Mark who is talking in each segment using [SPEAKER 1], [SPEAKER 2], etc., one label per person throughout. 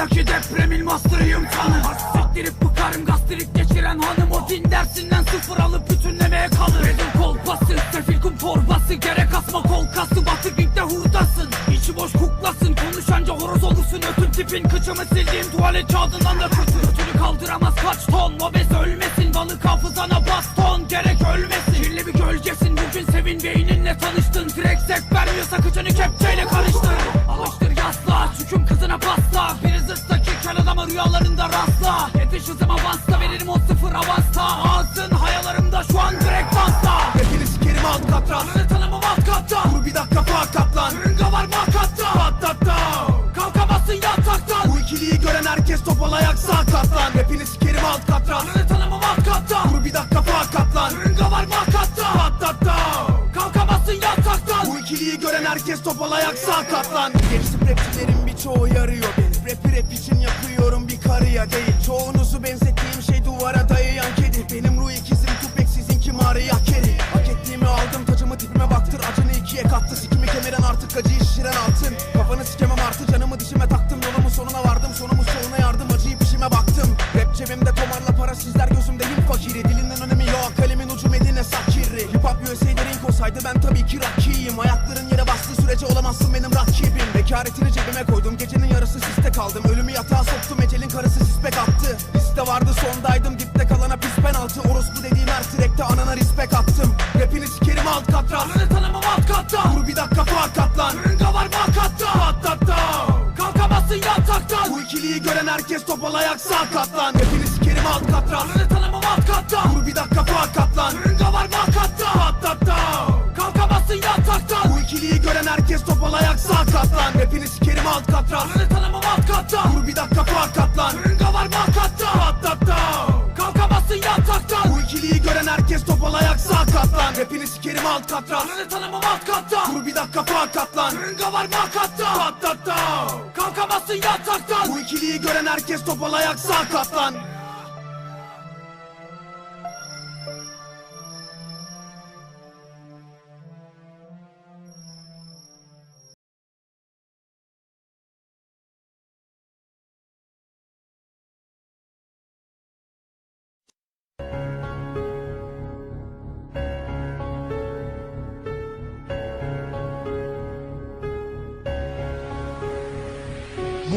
[SPEAKER 1] Kulaklarındaki depremin master'ıyım tanır Siktirip bıkarım gastrik geçiren hanım. O din dersinden sıfır alıp bütünlemeye kalır. Benim kolpası sefil kum torbası. Gerek asma kol kası batık ringde hurdasın. İçi boş kuklasın konuşanca horoz olursun. Ötün tipin kıçımı sildiğim tuvalet kağıdından da kötü Götünü kaldıramaz kaç ton Obez ölmesin. Balık hafızana baston Gerek ölmesin. Kirli bir gölgesin bugün sevin beyninle tanıştın. Direkt zevk vermiyorsa kıçını kepçeyle karıştır rüyalarında rastla. Yetiş hızım avansta veririm o sıfır avansta Ağzın hayalarımda şu an direkt dansta
[SPEAKER 2] Hepini sikerim alt katran
[SPEAKER 1] Ananı tanımam alt katta
[SPEAKER 2] Dur bir dakika fakat lan
[SPEAKER 1] Rınga var makatta.
[SPEAKER 2] Patlatta.
[SPEAKER 1] Kalkamazsın yataktan.
[SPEAKER 2] Bu ikiliyi gören herkes topal ayak sağ katlan Hepini sikerim alt katran
[SPEAKER 1] Ananı tanımam alt katta
[SPEAKER 2] Dur bir dakika fakat lan
[SPEAKER 1] Rınga var makatta.
[SPEAKER 2] Patlatta.
[SPEAKER 1] Kalkamazsın yataktan.
[SPEAKER 2] Bu ikiliyi gören herkes topal ayak sağ katlan. Gerisi rapçilerin birçoğu yarıyor. Beni Rapi rap için yapıyorum karıya değil. Çoğunuzu benzettiğim şey duvara dayayan kedi. Benim ruh ikizim tupek sizinki Maria Carey? Hak ettiğimi aldım tacımı tipime baktır. Acını ikiye kattı sikimi kemiren artık acıyı şişiren altın. Kafanı sikemem artı canımı dişime taktım. Yolumun sonuna vardım sonumu sonuna yardım. Acıyıp işime baktım. Rap cebimde tomarla para sizler gözümde hip fakiri. Dilinin önemi yok kalemin ucu Medine Sakiri. Hip hop USA'de ring olsaydı ben tabii ki rakiyim. Ayakların yere bastığı sürece olamazsın benim rakibim. Bekaretini cebime koydum gecenin yarısı siste kaldım. Ölümü yatağa katran
[SPEAKER 1] Ananı tanımam alt katta.
[SPEAKER 2] Dur bir dakika fakat lan.
[SPEAKER 1] Rınga var makatta.
[SPEAKER 2] Patlatta
[SPEAKER 1] Kalkamazsın yataktan.
[SPEAKER 2] Bu ikiliyi gören herkes topal ayak sağ katlan Hepini sikerim alt katran
[SPEAKER 1] Ananı tanımam alt katta.
[SPEAKER 2] Dur bir dakika fakat lan.
[SPEAKER 1] Rınga var makatta.
[SPEAKER 2] Patlatta
[SPEAKER 1] Kalkamazsın yataktan.
[SPEAKER 2] Bu ikiliyi gören herkes topal ayak sağ katlan Hepini sikerim alt katran
[SPEAKER 1] Ananı tanımam alt katta.
[SPEAKER 2] Dur bir dakika fakat lan.
[SPEAKER 1] Rınga
[SPEAKER 2] sağ katlan Hepini sikerim alt katran
[SPEAKER 1] Ananı tanımam alt katta.
[SPEAKER 2] Dur bir dakika fakat lan.
[SPEAKER 1] Rınga var makatta
[SPEAKER 2] Patlatta
[SPEAKER 1] Kalkamazsın yataktan.
[SPEAKER 2] Bu ikiliyi gören herkes topal ayak sağ katlan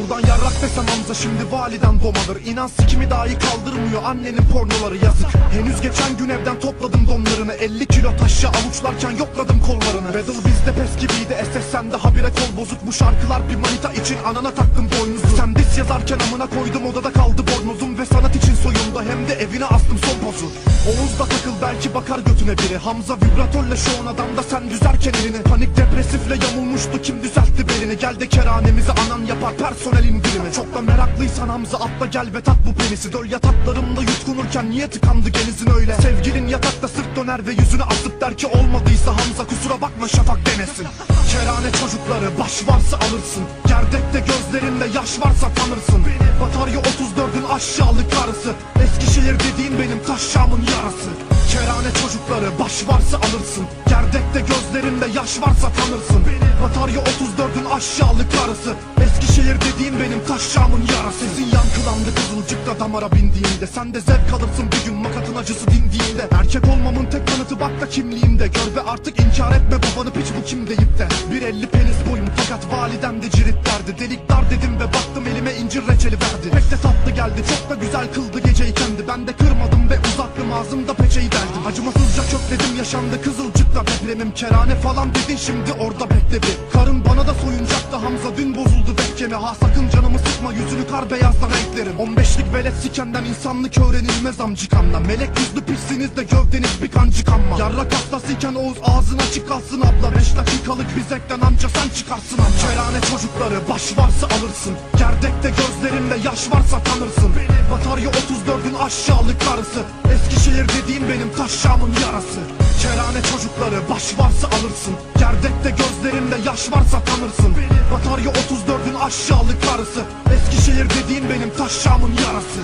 [SPEAKER 3] Buradan yarrak desem Hamza şimdi validen domadır. İnan sikimi dahi kaldırmıyor annenin pornoları yazık. Henüz geçen gün evden topladım donlarını. 50 kilo taşı avuçlarken yokladım kollarını. Battle bizde pes gibiydi SS sende habire kol bozuk. Bu şarkılar bir manita için anana taktım boynuzu. Sen dis yazarken amına koydum odada kaldı bornozum. Ve sanat için soyunda hem de evine astım son pozu. Oğuz'da takıl belki bakar götüne biri. Hamza vibratörle şu an adamda sen düzerken elini. Panik depresifle yamulmuştu kim düzeltti belini. Gel de kerhanemizi anan yapar personel indirimi Çok da meraklıysan Hamza atla gel ve tat bu penisi Döl yataklarımda yutkunurken niye tıkandı genizin öyle. Sevgilin yatakta sırt döner ve yüzünü asıp der ki olmadıysa Hamza kusura bakma şafak demesin. Kerane çocukları baş varsa alırsın. Gerdekte gözlerinde yaş varsa tanırsın. Batarya 34'ün aşağılık karısı. Eskişehir dediğin benim taşşamın yarası Kerane çocukları. Baş varsa alırsın. Gerdekte gözlerinde yaş varsa tanırsın. Batarya 34'ün aşağılık karısı Eskişehir dediğin benim taşşamın yarası. Sesin yankılandı kızılcıkta damara bindiğinde Sen de zevk alırsın bir gün makatın acısı dindiğinde. Erkek olmamın tek kanıtı bak da kimliğimde. Gör ve artık inkar etme babanı piç bu kim deyip de. 1.50 penis boyum fakat validem de cirit derdi Delik dar dedim ve baktım elime incir reçeli verdi. Pek de tatlı geldi çok da güzel kıldı geceyi kendi Ben de kırmadım ve uzattım ağzımda peçeyi deldim Acımasızca kökledim yaşandı kızılcıkta. Depremim Kerane falan dedin şimdi orada bekle bir. Karın bana da soyunacaktı Hamza dün bozuldu bekçemi Ha sakın canımı sıkma yüzünü kar beyazla renklerim 15'lik velet sikenden insanlık öğrenilmez amcikamla Melek yüzlü pişsiniz de gövdeniz bir kancık amma Yarrak hastasıyken Oğuz ağzın açık kalsın abla. 5 dakikalık bir zekten amca sen çıkarsın amca Kerane çocukları baş varsa alırsın. Gerdekte gözlerinde yaş varsa tanırsın. Batarya 34'ün aşağılık karısı. Eskişehir dediğin benim taşşamın yarası. Kerane çocukları baş varsa alırsın. Gerdekte gözlerinde yaş varsa tanırsın. Batarya 34'ün aşağılık karısı. Eskişehir dediğin benim taşşamın yarası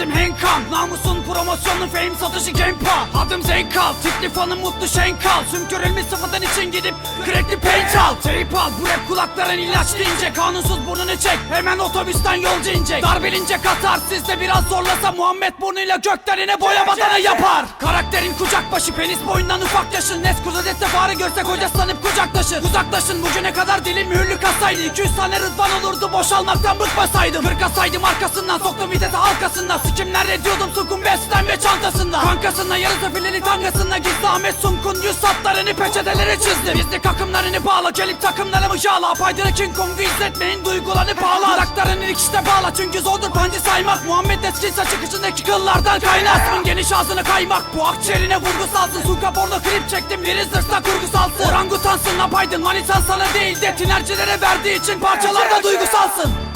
[SPEAKER 1] parti disim Henkal Namusun promosyonu fame satışı Genpa Adım Zenkal tipli fanım mutlu Şenkal. Sümkürülmüş sıfırdan için gidip crackli paint al. Tape al. Bu rap kulakların ilaç deyince Kanunsuz burnunu çek. Hemen otobüsten yolcu inecek. Darbelince katar. Sizde biraz zorlasa Muhammed burnuyla göklerine boya vatanı yapar. Karakterin kucak başı penis boyundan ufak yaşın. Nes kuzadette fare görsek hoca sanıp kucaklaşın Uzaklaşın bugüne kadar dilim mühürlü kasaydı. 200 tane rıdvan olurdu boşalmaktan bıkmasaydım. Fırkasaydım arkasından soktum vitesi halkasından. Sikimler ediyordum sukun besten ve çantasında. Kankasında yarı sefileli tangasında Gizli Ahmet Sunkun yüz satlarını peçetelere çizdi. Bizlik akımlarını bağla gelip takımlarımı yağla Apaydını King Kong'u izletmeyin duygularını bağla. Dudaklarını dikişte bağla çünkü zordur pancı saymak. Muhammed Eskinsa çıkışındaki kıllardan kaynarsın Geniş ağzını kaymak. Bu akciğerine vurgu salsın. Sunka porno klip çektim biri zırhsa kurgu salsın. Orangutansın apaydın manitan sana değil de Tinercilere verdiği için parçalarda duygusalsın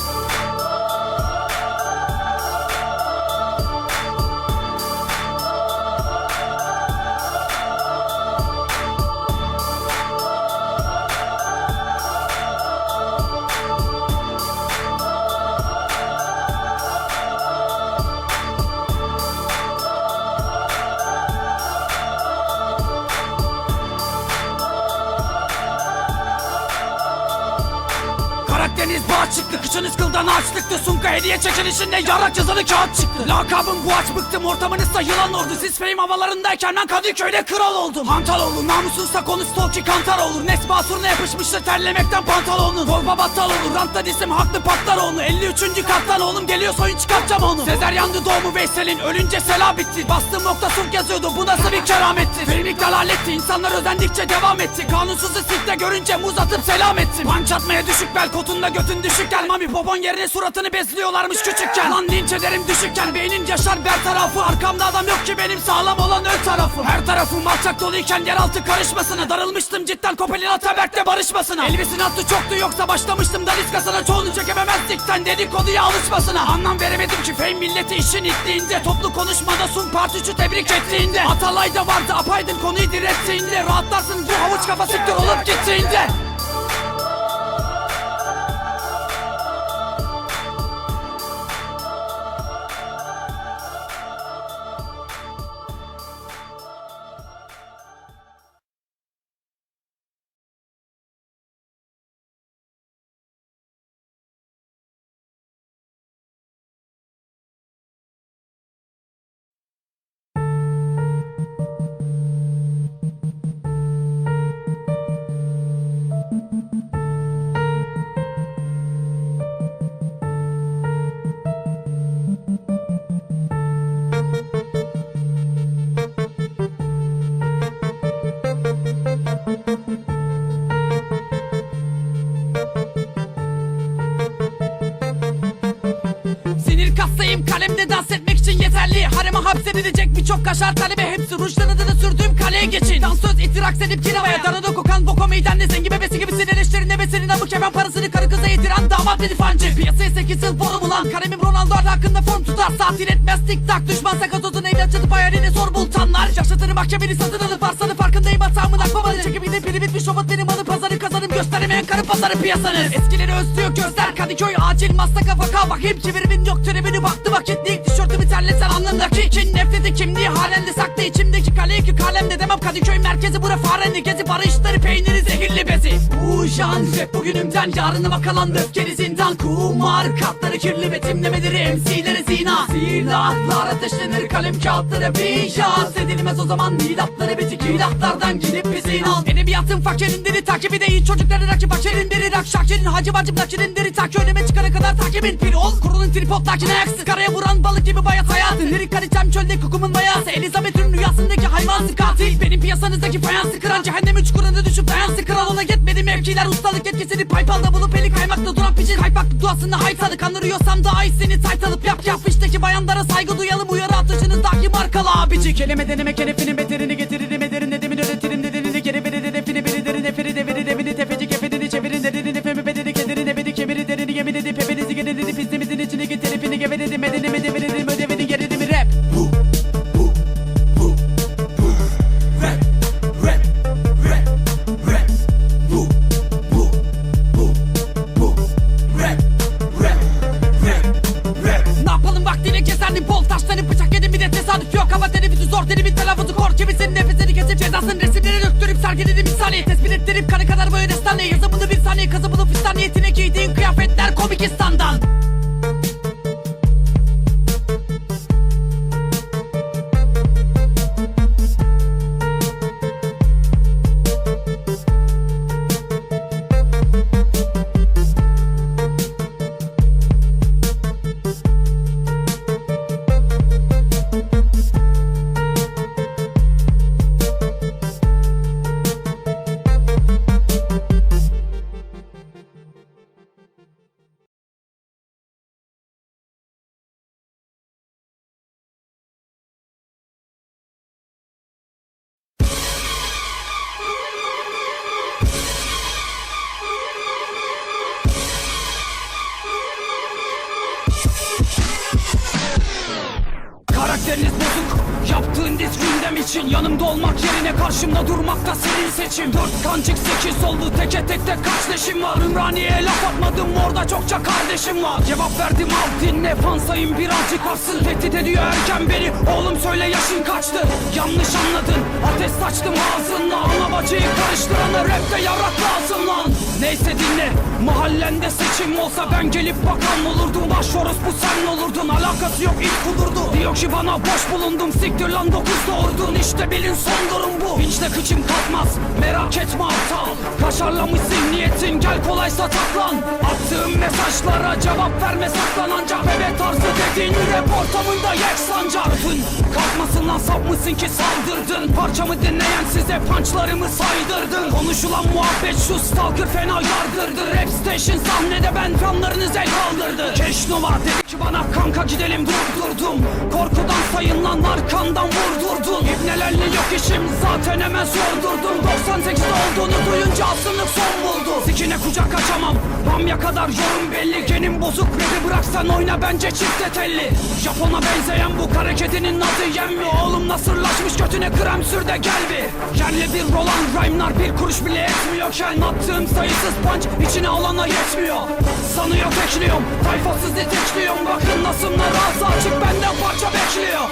[SPEAKER 1] açlıktı Sunka hediye çekilişinde yarak yazılı kağıt çıktı. Lakabım bu aç bıktım ortamınızda yılan ordu. Siz fame havalarındayken ben Kadıköy'de kral oldum. Hantaloğlu namussuzsa konu stalki kantar olur. Nes basuruna yapışmıştır terlemekten pantolonun Torba battal olur rantta disim haklı patlar onu. 53. kattan oğlum geliyor soyun çıkartacağım onu. Sezer yandı doğumu Veysel'in ölünce sela bitti. Bastığım nokta sunk yazıyordu bu nasıl bir kerametti? Filmik dalalet insanlar özendikçe devam etti. Kanunsuzu sikte görünce muz atıp selam ettim. Panç atmaya düşük bel kotunda götün düşük gel. Mami popon yerine suratını besliyorlarmış küçükken. Lan linç ederim düşükken. Beynin yaşar ber tarafı. Arkamda adam yok ki benim sağlam olan ön tarafı Her tarafım alçak doluyken yeraltı karışmasına. Darılmıştım cidden Kopel'in Atabek'te barışmasına. Elbisin attı çoktu yoksa başlamıştım daniskasına Çoğunu çekememezlikten dedikoduya alışmasına. Anlam veremedim ki fame milleti işin ittiğinde. Toplu konuşmada sun partiçi tebrik ettiğinde. Atalay'da vardı apaydın konuyu direttiğinde Rahatlarsın bu havuç kafa siktir olup gittiğinde kaşar talebe Hepsi rujlarını da sürdüğüm kaleye geçin. Dansöz itiraks edip kiravaya Darada kokan boko meydan bebesi gibi sinirleşlerin nebesinin abuk hemen parasını karı kıza yediren damat dedi fancı. Piyasaya 8 yıl boru bulan Kalemim Ronaldo adı hakkında form tutar. Saatin etmez tik tak Düşman sakatozun evlat çatıp hayalini sor bultanlar. Yaşatırım mahkemeni satın alıp arsanı farkındayım hatamın akbabanı Çekip gidip piri bitmiş robot benim adı pazarı kazanım Gösteremeyen karı pazarı piyasanız Eskileri özlüyor gözler Kadıköy acil maslaka vaka. Bakayım çevirimin yok tribünü baktı vakitlik Tişörtümü terlesen kin nefreti kimliği halen de saklı içimdeki kale ki kalemde demem. Kadıköy merkezi bura farendi. Gezi barışları peyniri zehirli bezi. Bu jan rap bugünümden yarını vakalandı öfkeli zindan. Kumar katları kirli betimlemeleri MC'leri zina. Silahlar ateşlenir kalem kağıtları bijat. Edilmez o zaman milatları bitik. İlahlardan gidip bizi al Edebiyatın fakirindiri takibi değil çocukları rakip fakirindiri Rak şakirin hacı bacım nakirindiri Tak. Önüme çıkana kadar takibin bir ol. Kurulun tripod lakin ayaksız karaya vuran balık gibi bayat hayatın Lirik kalitem çölde kokumun bayası. Elizabeth'in rüyasındaki hayvansı katil Benim piyasanızdaki fayansı kıran Cehennem üç kurana düşüp dayansı kral ona yetmedi mevkiler. Ustalık yetkisini paypalda bulup eli kaymakta duran piçin Kaypak duasında haytalı kanırıyorsam daha iyisini tayt alıp yap yap. İşteki bayanlara saygı duyalım Uyarı atışınızdaki markalı abici Kelime deneme kenefinin beterini getiririm ederin Nedemin öğretirim nedenini geri verir Neferi deviri devini kadar böyle destan ne Yazımını bir saniye kazımını fistan niyetine giydiğin kıyafetler komikistan'dan Karakteriniz bozuk. Yaptığın diz gündem için Yanımda olmak yerine karşımda durmak da senin seçim. Dört kancık sekiz oldu teke tek kaç leşim var. Ümraniye'ye laf atmadım orada çokça kardeşim var. Cevap verdim al dinle fansayım birazcık arsın Tehdit ediyor erken beni oğlum söyle yaşın kaçtı? Yanlış anladın ateş saçtım ağzınla. Ana bacıyı karıştırana rapte yarak lazım lan. Neyse dinle mahallende seçim olsa ben gelip bakan olurdum Başvuruz bu sen olurdun alakası yok ilk kudurdu. Diyor ki bana boş bulundum siktir lan dokuz doğurdun. İşte bilin son durum bu. Vinçle kıçım kalkmaz merak etme aptal. Kaşarlamışsın niyetin gel kolaysa taklan. Attığım mesajlara cevap verme saklan ancak. Bebek tarzı dediğin rap ortamında yek sancak Tın kalkmasın lan sap ki saldırdın. Parçamı dinleyen size punchlarımı saydırdın. Konuşulan muhabbet şu stalker fena yardırdı Rap station sahnede ben fanlarınız el kaldırdı Keşnova dedi ki bana kanka gidelim durdurdum Korkudan sayın lan arkandan vurdurdun. İbnelerle yok işim zaten hemen sordurdum. 98'de olduğunu duyunca aslılık son buldu. Sikine kucak açamam Bamya kadar yorum belli. Genim bozuk rapi bıraksan oyna bence çifte telli. Japon'a benzeyen bu hareketinin adı yenmiyor Oğlum nasırlaşmış götüne krem sür de gel bir. Yerli bir Roland rhyme'lar bir kuruş bile etmiyorken Attığım sayısız punch içine alana yetmiyor. Sanıyor tekliyorum. Tayfasız detekliyorum. Bakın nasımlar ağzı açık benden parça bekliyor